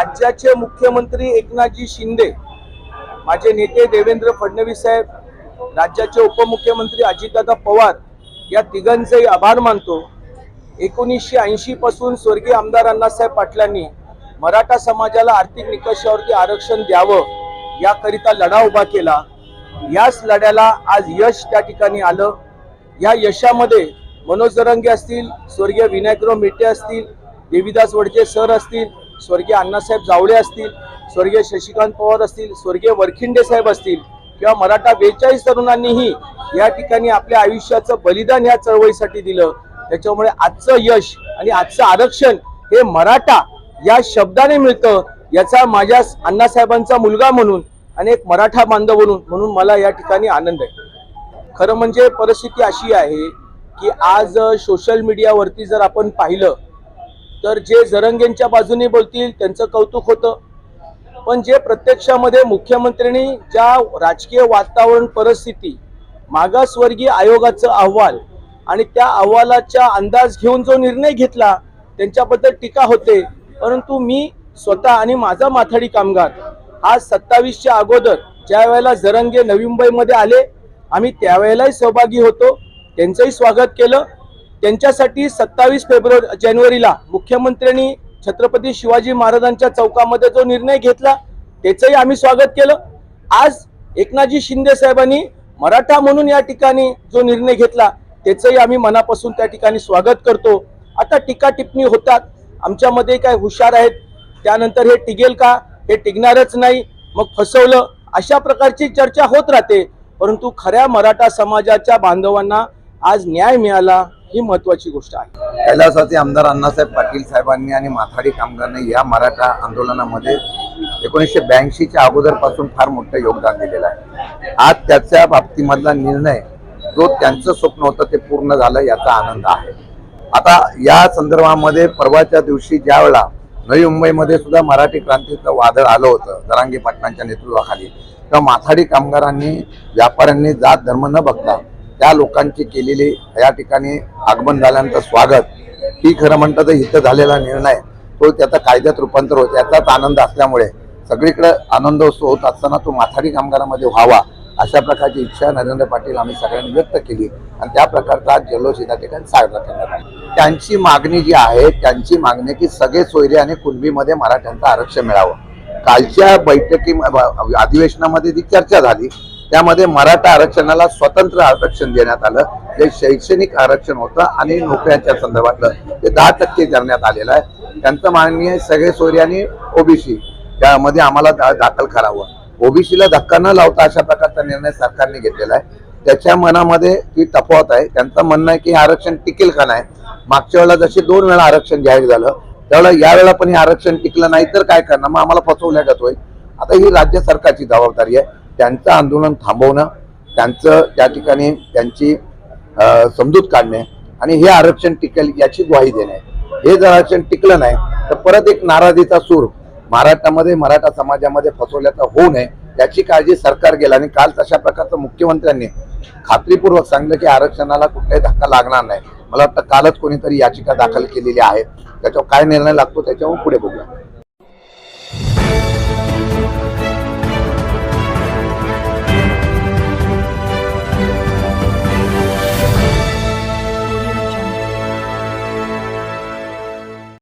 राज्याचे मुख्यमंत्री एकनाथजी शिंदे माझे नेते देवेंद्र फडणवीस साहेब राज्याचे उपमुख्यमंत्री अजितदादा पवार या तिघांचेही आभार मानतो. एकोणीसशे ऐंशीपासून स्वर्गीय आमदार अण्णासाहेब पाटलांनी मराठा समाजाला आर्थिक निकषावरती आरक्षण द्यावं याकरिता लढा उभा केला. याच लढ्याला आज यश त्या ठिकाणी आलं. या यशामध्ये मनोज असतील स्वर्गीय विनायकराव मेटे असतील देविदास वडजे सर असतील स्वर्गीय अण्णासाहेब जावळे असतील स्वर्गीय शशिकांत पवार असतील स्वर्गीय वरखिंडे साहेब असतील किंवा मराठा बेचाळीस तरुणांनीही या ठिकाणी आपल्या आयुष्याचं बलिदान या चळवळीसाठी दिलं. त्याच्यामुळे आजचं यश आणि आजचं आरक्षण हे मराठा या शब्दाने मिळतं याचा माझ्या अण्णासाहेबांचा मुलगा म्हणून आणि एक मराठा बांधव म्हणून म्हणून मला या ठिकाणी आनंद आहे. खरं म्हणजे परिस्थिती अशी आहे की आज सोशल मीडियावरती जर आपण पाहिलं तर जे जरंगेंच्या बाजूने बोलतील त्यांचं कौतुक होतं. पण जे प्रत्यक्षामध्ये मुख्यमंत्र्यांनी ज्या राजकीय वातावरण परिस्थिती मागासवर्गीय आयोगाचं अहवाल आणि त्या अहवालाचा अंदाज घेऊन जो निर्णय घेतला त्यांच्याबद्दल टीका होते. परंतु मी स्वतः आणि माझा माथाडी कामगार आज सत्तावीसच्या अगोदर ज्या वेळेला जरंगे नवी मुंबईमध्ये आले आम्ही त्यावेळेलाही सहभागी होतो. त्यांचंही स्वागत केलं. त्यांच्यासाठी सत्तावीस फेब्रुवारी जानेवारीला मुख्यमंत्र्यांनी छत्रपती शिवाजी महाराजांच्या चौकामध्ये जो निर्णय घेतला त्याचंही आम्ही स्वागत केलं. आज एकनाथजी शिंदे साहेबांनी मराठा म्हणून या ठिकाणी जो निर्णय घेतला त्याचंही आम्ही मनापासून त्या ठिकाणी स्वागत करतो. आता टीका टिप्पणी होतात. आमच्यामध्ये काय हुशार आहेत त्यानंतर हे टिगेल का? हे टिकणारच नाही. मग फसवलं. अशा प्रकारची चर्चा होत राहते. परंतु खऱ्या मराठा समाजाच्या बांधवांना आज न्याय मिळाला. ही महत्वाची गोष्ट आहे. कैलासाचे आमदार अण्णासाहेब पाटील साहेबांनी आणि माथाडी कामगारांनी या मराठा आंदोलनामध्ये एकोणीसशे ब्याऐंशीच्या अगोदरपासून फार मोठं योगदान दिलेलं आहे. आज त्याच्या बाबतीमधला निर्णय जो त्यांचं स्वप्न होतं ते पूर्ण झालं याचा आनंद आहे. आता या संदर्भामध्ये परवाच्या दिवशी ज्या वेळा नवी मुंबईमध्ये सुद्धा मराठी क्रांतीचं वादळ आलं होतं जरांगी पाटणांच्या नेतृत्वाखाली तेव्हा माथाडी कामगारांनी व्यापाऱ्यांनी जात धर्म न बघता त्या लोकांची केलेली या ठिकाणी आगमन झाल्यानंतर स्वागत ही खरं म्हणतं तर इथं झालेला निर्णय तो त्याचा कायद्यात रूपांतर होत याचाच आनंद असल्यामुळे सगळीकडे आनंदोत्सव होत असताना तो माथाडी कामगारामध्ये व्हावा अशा प्रकारची इच्छा नरेंद्र पाटील आम्ही सगळ्यांनी व्यक्त केली. आणि त्या प्रकारचा जल्लोष त्या ठिकाणी साजरा करण्यात आला. त्यांची मागणी जी आहे त्यांची मागणी की सगळे सोयरे आणि कुणबीमध्ये मराठ्यांचं आरक्षण मिळावं. कालच्या बैठकी अधिवेशनामध्ये जी चर्चा झाली. त्यामध्ये मराठा आरक्षणाला स्वतंत्र आरक्षण देण्यात आलं. जे शैक्षणिक आरक्षण होतं आणि नोकऱ्यांच्या संदर्भातलं ते दहा टक्के करण्यात आलेलं आहे. त्यांचं मागणी आहे सगळे सोयरे आणि ओबीसी. त्यामध्ये आम्हाला दा- दाखल करावं. ओबीसीला धक्का न लावता अशा प्रकारचा निर्णय सरकारने घेतलेला आहे. त्याच्या मनामध्ये ती तफावत आहे त्यांचं म्हणणं आहे की आरक्षण टिकेल का नाही? मागच्या वेळेला जसे दोन वेळा आरक्षण जाहीर झालं त्यावेळेला या पण हे आरक्षण टिकलं नाही तर काय करणार? मग आम्हाला फसवल्या जातोय आता ही राज्य सरकारची जबाबदारी आहे. त्यांचं आंदोलन थांबवणं त्यांचं त्या ठिकाणी त्यांची समजूत काढणे आणि हे आरक्षण टिकेल याची ग्वाही देणे. हे जर आरक्षण टिकलं नाही तर परत एक नाराजीचा सूर महाराष्ट्रामध्ये मराठा समाजामध्ये फसवल्याचा होऊ नये याची काळजी सरकार गेला आणि काल तशा प्रकारचं मुख्यमंत्र्यांनी खात्रीपूर्वक सांगितलं की आरक्षणाला कुठलाही धक्का लागणार नाही. मला वाटतं कालच कोणीतरी याचिका दाखल केलेली आहे. त्याच्यावर काय निर्णय लागतो त्याच्यावर पुढे बघूया.